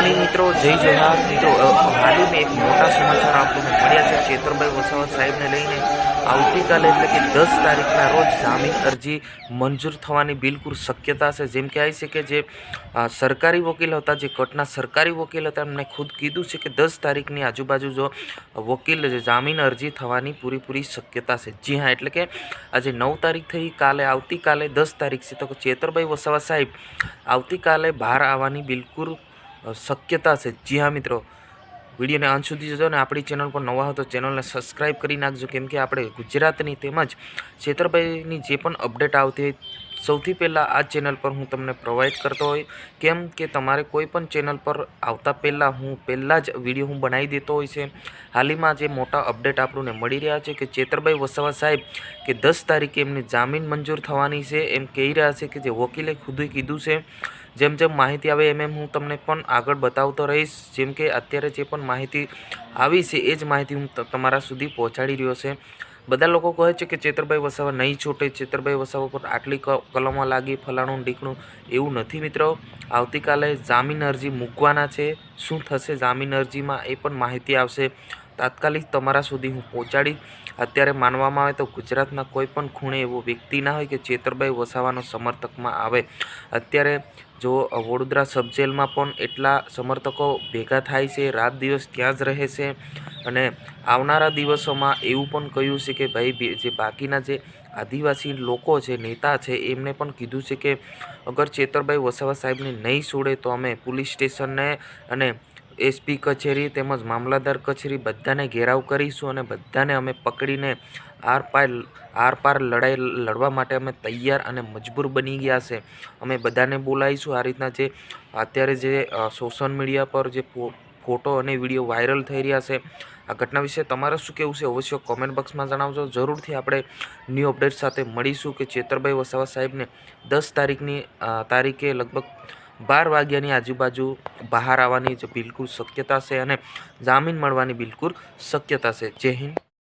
Morning મિત્રો, જય જોહાર મિત્રો. હાલમાં એક મોટા સમાચાર આપણને મળ્યા છે ચેતરભાઈ વસાવત સાહેબને લઈને. આવતીકાલે એટલે કે દસ તારીખના રોજ જામીન અરજી મંજૂર થવાની બિલકુલ શક્યતા છે. જેમ કે આવી છે કે જે સરકારી વકીલ હતા, જે કટના સરકારી વકીલ હતા, એમણે ખુદ કીધું છે કે દસ તારીખની આજુબાજુ જો વકીલ જામીન અરજી થવાની પૂરેપૂરી શક્યતા છે. જી હા, એટલે કે આજે નવ તારીખ થઈ, કાલે આવતીકાલે દસ તારીખ છે. તો ચેતરભાઈ વસાવા સાહેબ, આવતીકાલે બહાર આવવાની બિલકુલ શક્યતા છે. જી હા, મિત્રો. વિડીયોને અંત સુધી જોજો અને આપણી ચેનલ પર નવા હો તો ચેનલને સબસ્ક્રાઈબ કરી નાખજો. કેમ કે આપણે ગુજરાતની તેમજ છેતરભાઈની જે પણ અપડેટ આવતી સૌથી પહેલાં આ ચેનલ પર હું તમને પ્રોવાઈડ કરતો હોય, કેમ કે તમારે કોઈ પણ ચેનલ પર આવતા પહેલાં હું પહેલાં જ વીડિયો હું બનાવી દેતો હોય છે. હાલમાં જે મોટા અપડેટ આપણને મળી રહ્યા છે કે ચેતરભાઈ વસાવા સાહેબ કે દસ તારીખે એમની જામીન મંજૂર થવાની છે. એમ કહી રહ્યા છે કે જે વકીલે ખુદે કીધું છે. જેમ જેમ માહિતી આવે એમ એમ હું તમને પણ આગળ બતાવતો રહીશ. જેમ કે અત્યારે જે પણ માહિતી આવી છે, એ જ માહિતી હું તમારા સુધી પહોંચાડી રહ્યો છે. બધા લોકો કહે છે કે ચેતરભાઈ વસાવા નહીં છૂટે, ચેતરભાઈ વસાવા પર આટલી કલમો લાગી, ફલાણું ઢીકણું એવું નથી મિત્રો. આવતીકાલે જામીન અરજી મૂકવાના છે. શું થશે જામીન અરજીમાં એ પણ માહિતી આવશે. તાત્કાલિક તમારા સુધી હું પહોંચાડી અત્યારે માનવામાં આવે તો ગુજરાતના કોઈ પણ ખૂણે એવો વ્યક્તિ ના હોય કે ચેતરભાઈ વસાવાનો સમર્થકમાં આવે. અત્યારે જો વડોદરા સબજેલમાં પણ એટલા સમર્થકો ભેગા થાય છે, રાત દિવસ ત્યાં જ રહે છે. અને આવનારા દિવસોમાં એવું પણ કહ્યું છે કે ભાઈ જે બાકીના જે આદિવાસી લોકો છે, નેતા છે, એમને પણ કીધું છે કે અગર ચેતરભાઈ વસાવા સાહેબને નહીં છોડે તો અમે પોલીસ સ્ટેશનને અને એસપી કચેરી તેમજ મામલાદાર કચેરી બધાને ઘેરાવ કરીશું અને બધાને અમે પકડીને આર પાર આર પાર લડાઈ લડવા માટે અમે તૈયાર અને મજબૂર બની ગયા છે. અમે બધાને બોલાવીશું. આ રીતના જે અત્યારે જે સોશિયલ મીડિયા પર જે ફોટો અને વીડિયો વાયરલ થઈ રહ્યા છે. આ ઘટના વિશે તમારે શું કહેવું છે? અવશ્ય કોમેન્ટ બોક્સમાં જણાવજો. જરૂરથી આપણે ન્યૂ અપડેટ સાથે મળીશું કે ચેતરભાઈ વસાવા સાહેબને દસ તારીખની તારીખે લગભગ બાર વાગ્યાની આજુબાજુ બહાર આવવાની બિલકુલ શક્યતા છે અને જામીન મળવાની બિલકુલ શક્યતા છે. જય હિન્દ.